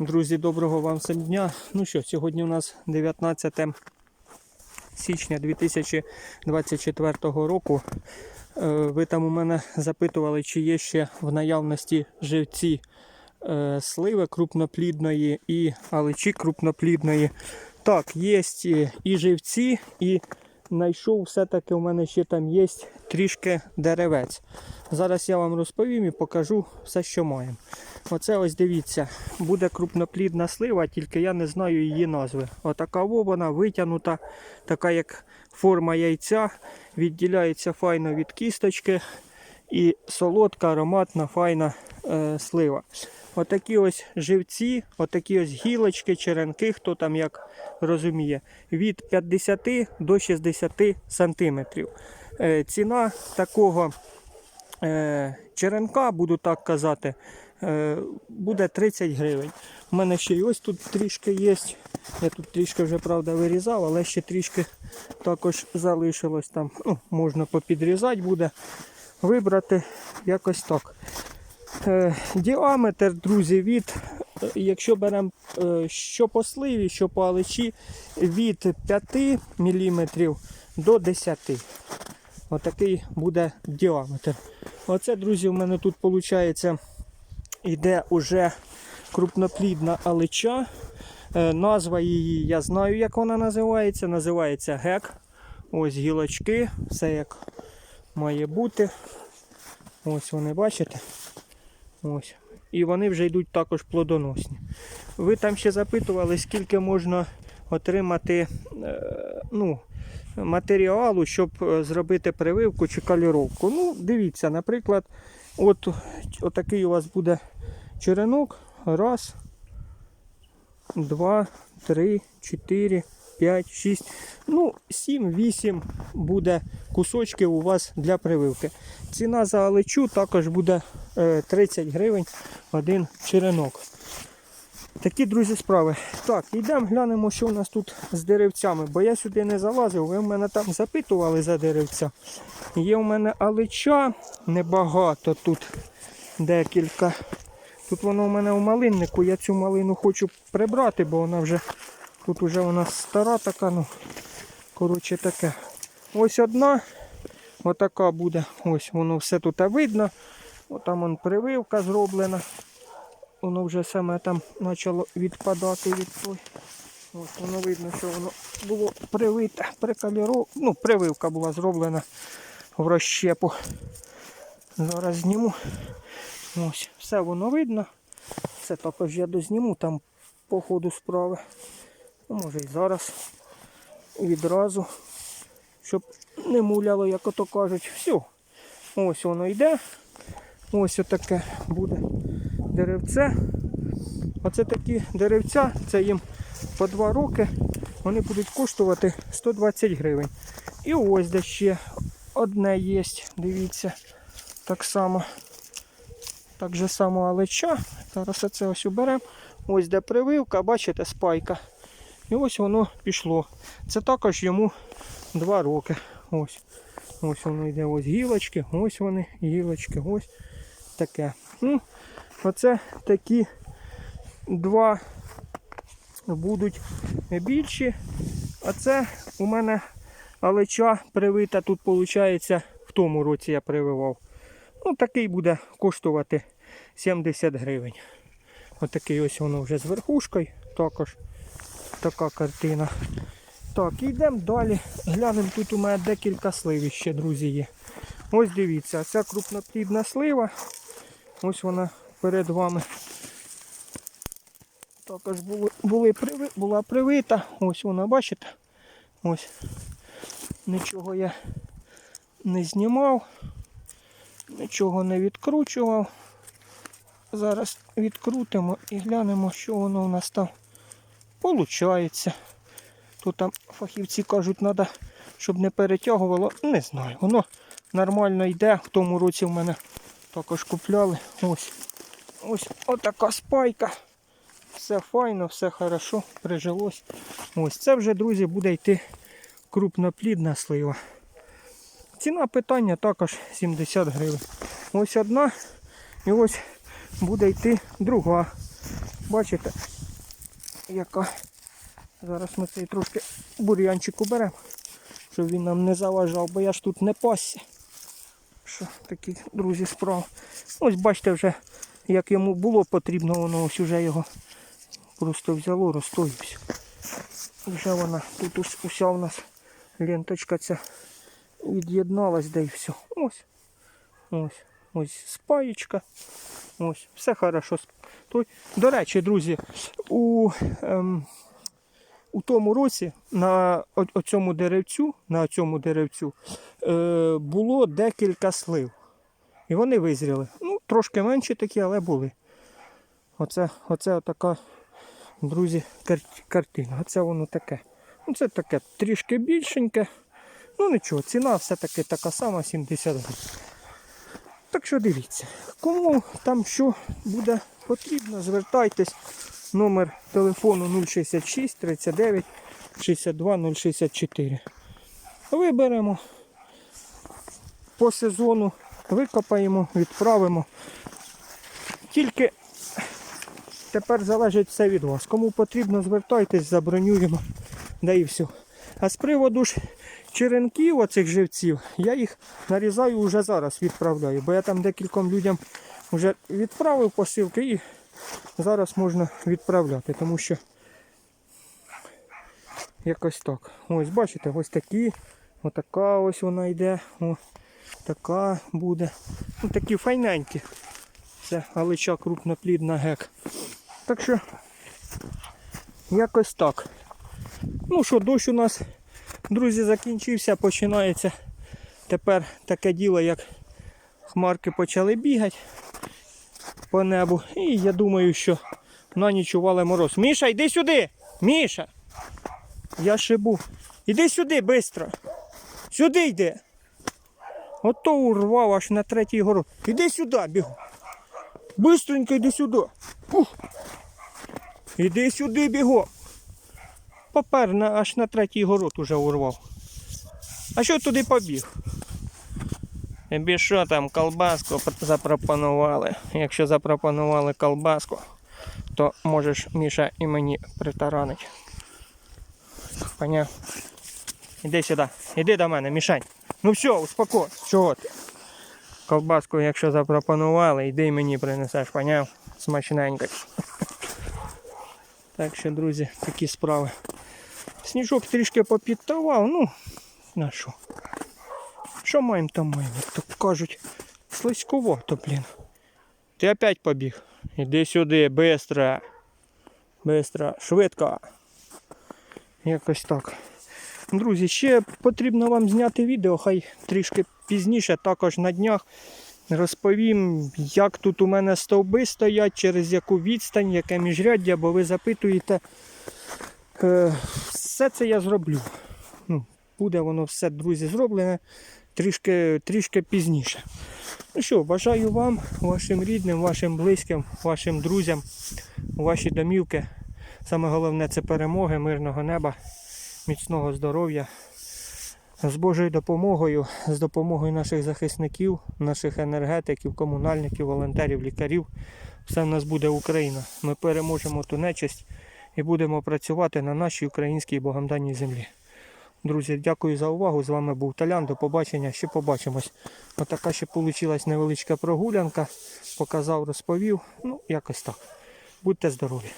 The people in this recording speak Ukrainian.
Друзі, доброго вам всім дня. Ну що, сьогодні у нас 19 січня 2024 року. Е, Ви там у мене запитували, чи є ще в наявності живці е, сливи крупноплідної і аличі крупноплідної. Так, є і живці, і знайшов все-таки у мене ще там є трішки деревець. Зараз я вам розповім і покажу все, що маємо. Оце ось дивіться, буде крупноплідна слива, тільки я не знаю її назви. Отака во вона витягнута, така як форма яйця, відділяється файно від кісточки і солодка, ароматна, файна е, слива. Отакі ось живці, отакі ось гілочки, черенки, хто там як розуміє, від 50 до 60 сантиметрів. Е, ціна такого е, черенка, буду так казати, буде 30 гривень. У мене ще й ось тут трішки є. Я тут трішки вже правда вирізав, але ще трішки також залишилось там. Ну, можна попідрізати буде, вибрати якось так. Е, діаметр, друзі, від, е, якщо беремо е, що по сливі, що по аличі, від 5 мм до 10 Отакий буде діаметр. Оце, друзі, у мене тут виходить йде уже крупноплідна алича. Е, назва її я знаю, як вона називається. Називається гек. Ось гілочки, все як має бути. Ось вони бачите. Ось. І вони вже йдуть також плодоносні. Ви там ще запитували, скільки можна отримати е, ну, матеріалу, щоб е, зробити прививку чи каліровку. Ну, дивіться, наприклад, от, отакий у вас буде черенок. Раз, два, три, чотири, п'ять, шість. Ну, сім, вісім буде кусочків у вас для прививки. Ціна за алечу також буде е, 30 гривень один черенок. Такі, друзі, справи. Так, йдемо глянемо, що у нас тут з деревцями, бо я сюди не залазив, ви в мене там запитували за деревця. Є у мене алича, небагато тут декілька. Тут воно у мене у малиннику, я цю малину хочу прибрати, бо вона вже тут вже вона стара така, ну, коротше таке. Ось одна, отака буде, ось воно все тут видно. Отам он прививка зроблена воно вже саме там почало відпадати від той. Ось воно видно, що воно було привите, прикаліровано, ну, прививка була зроблена в розщепу. Зараз зніму. Ось, все воно видно. Це також я дозніму там по ходу справи. Ну, може і зараз відразу, щоб не муляло, як ото кажуть. Все. Ось воно йде. Ось отаке буде деревце. Оце такі деревця, це їм по 2 роки, вони будуть коштувати 120 гривень. І ось де ще одне є, дивіться, так само. Так же само алеча. Зараз оце ось уберемо. Ось де прививка, бачите, спайка. І ось воно пішло. Це також йому 2 роки. Ось. Ось воно йде ось гілочки, ось вони, гілочки, ось таке. Ну, Оце такі два будуть більші. А це у мене алеча привита. Тут виходить в тому році я прививав. Ну, такий буде коштувати 70 гривень. Отакий ось воно вже з верхушкою. Також така картина. Так, йдемо далі. Глянемо, тут у мене декілька слив ще, друзі, є. Ось дивіться, ця крупноплідна слива. Ось вона перед вами. Також були, були була привита. Ось вона, бачите? Ось. Нічого я не знімав, нічого не відкручував. Зараз відкрутимо і глянемо, що воно у нас там получається. Тут там фахівці кажуть, треба, щоб не перетягувало. Не знаю, воно нормально йде. В тому році в мене також купляли. Ось ось отака спайка. Все файно, все хорошо, прижилось. Ось це вже, друзі, буде йти крупноплідна слива. Ціна питання також 70 гривень. Ось одна і ось буде йти друга. Бачите, яка. Зараз ми цей трошки бур'янчик уберемо, щоб він нам не заважав, бо я ж тут не пасся. Що такі, друзі, справи. Ось бачите вже, як йому було потрібно, воно ось уже його просто взяло, розстоївся. Вже вона тут ус- уся у нас ленточка ця від'єдналась, де і все. Ось. Ось. Ось спаєчка. Ось. Все хорошо. Той. До речі, друзі, у, ем, у тому році на оцьому деревцю, на цьому деревцю е, було декілька слив. І вони визріли. Ну, трошки менші такі, але були. Оце, оце така, друзі, кар- картина. Оце воно таке. Ну, це таке трішки більшеньке. Ну нічого, ціна все-таки така сама 70 гривень. Так що дивіться, кому там що буде потрібно, звертайтесь. Номер телефону 066 39 62 064. Виберемо по сезону, викопаємо, відправимо. Тільки тепер залежить все від вас. Кому потрібно, звертайтесь, забронюємо. Да і все. А з приводу ж черенків оцих живців, я їх нарізаю вже зараз, відправляю, бо я там декільком людям вже відправив посилки і зараз можна відправляти, тому що якось так. Ось бачите, ось такі, отака ось вона йде, о, така буде. Ну, такі файненькі. Це галича крупноплідна гек. Так що якось так. Ну що, дощ у нас, друзі, закінчився, починається тепер таке діло, як хмарки почали бігати по небу. І я думаю, що на ніч ували мороз. Міша, йди сюди! Міша! Я шибу. Іди сюди швидко. Сюди йди. Ото урвав аж на третій город. Іди сюди, бігу. Бистренько йди сюди. Ух. Іди сюди, бігом. Попер аж на третій город уже урвав. А що туди побіг? Тобі що там колбаску запропонували? Якщо запропонували колбаску, то можеш Міша і мені притаранить. Поняв? Іди сюди, іди до мене, мішань. Ну все, успокой. Чого ти? Ковбаску, якщо запропонували, йди мені принесеш, поняв? Смачненько. Так що, друзі, такі справи. Сніжок трішки попідтавав, ну, на що? Що маємо там маємо, як то кажуть. Слизьковато, блін. Ти опять побіг. Іди сюди, бистро. Бистро, швидко. Якось так. Друзі, ще потрібно вам зняти відео, хай трішки пізніше, також на днях. Розповім, як тут у мене стовби стоять, через яку відстань, яке міжряддя, бо ви запитуєте. Е, все це я зроблю. Ну, буде воно все, друзі, зроблене трішки, трішки пізніше. Ну що, бажаю вам, вашим рідним, вашим близьким, вашим друзям, ваші домівки. Саме головне це перемоги, мирного неба, міцного здоров'я. З Божою допомогою, з допомогою наших захисників, наших енергетиків, комунальників, волонтерів, лікарів, все в нас буде Україна. Ми переможемо ту нечисть і будемо працювати на нашій українській богомданній землі. Друзі, дякую за увагу. З вами був Талян. До побачення. Ще побачимось. Отака ще вийшла невеличка прогулянка. Показав, розповів. Ну, якось так. Будьте здорові.